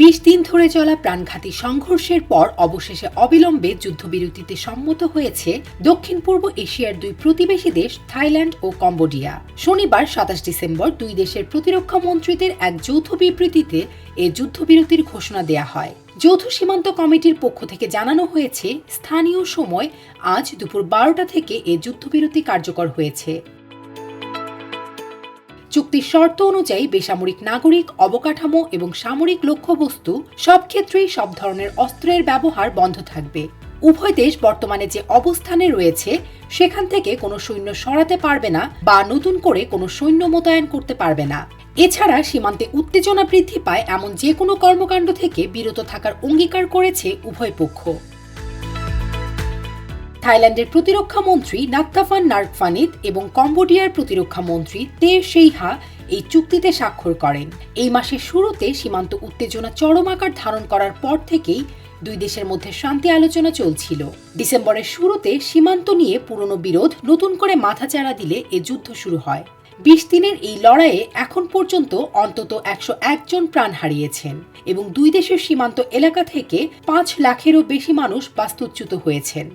বিশ দিন ধরে চলা প্রাণঘাতী সংঘর্ষের পর অবশেষে অবিলম্বে যুদ্ধবিরতিতে সম্মত হয়েছে দক্ষিণ পূর্ব এশিয়ার দুই প্রতিবেশী দেশ, থাইল্যান্ড ও কম্বোডিয়া। শনিবার সাতাশ ডিসেম্বর দুই দেশের প্রতিরক্ষা মন্ত্রীদের এক যৌথ বিবৃতিতে এ যুদ্ধবিরতির ঘোষণা দেয়া হয়। যৌথ সীমান্ত কমিটির পক্ষ থেকে জানানো হয়েছে, স্থানীয় সময় আজ দুপুর বারোটা থেকে এ যুদ্ধবিরতি কার্যকর হয়েছে। চুক্তির শর্ত অনুযায়ী বেসামরিক নাগরিক, অবকাঠামো এবং সামরিক লক্ষ্যবস্তু সব ক্ষেত্রেই সব ধরনের অস্ত্রের ব্যবহার বন্ধ থাকবে। উভয় দেশ বর্তমানে যে অবস্থানে রয়েছে, সেখান থেকে কোনো সৈন্য সরাতে পারবে না বা নতুন করে কোনো সৈন্য মোতায়েন করতে পারবে না। এছাড়া সীমান্তে উত্তেজনা বৃদ্ধি পায় এমন যে কোনো কর্মকাণ্ড থেকে বিরত থাকার অঙ্গীকার করেছে উভয় পক্ষ। থাইল্যান্ডের প্রতিরক্ষা মন্ত্রী নাত্তাফান নার্কফানিত এবং কম্বোডিয়ার প্রতিরক্ষা মন্ত্রী তে সেইহা এই চুক্তিতে স্বাক্ষর করেন। এই মাসের শুরুতে সীমান্ত উত্তেজনা চরম আকার ধারণ করার পর থেকেই দুই দেশের মধ্যে শান্তি আলোচনা চলছিল। ডিসেম্বরের শুরুতে সীমান্ত নিয়ে পুরনো বিরোধ নতুন করে মাথাচাড়া দিলে এ যুদ্ধ শুরু হয়। বিশ দিনের এই লড়াইয়ে এখন পর্যন্ত অন্তত একশো একজন প্রাণ হারিয়েছেন এবং দুই দেশের সীমান্ত এলাকা থেকে পাঁচ লাখেরও বেশি মানুষ বাস্তুচ্যুত হয়েছেন।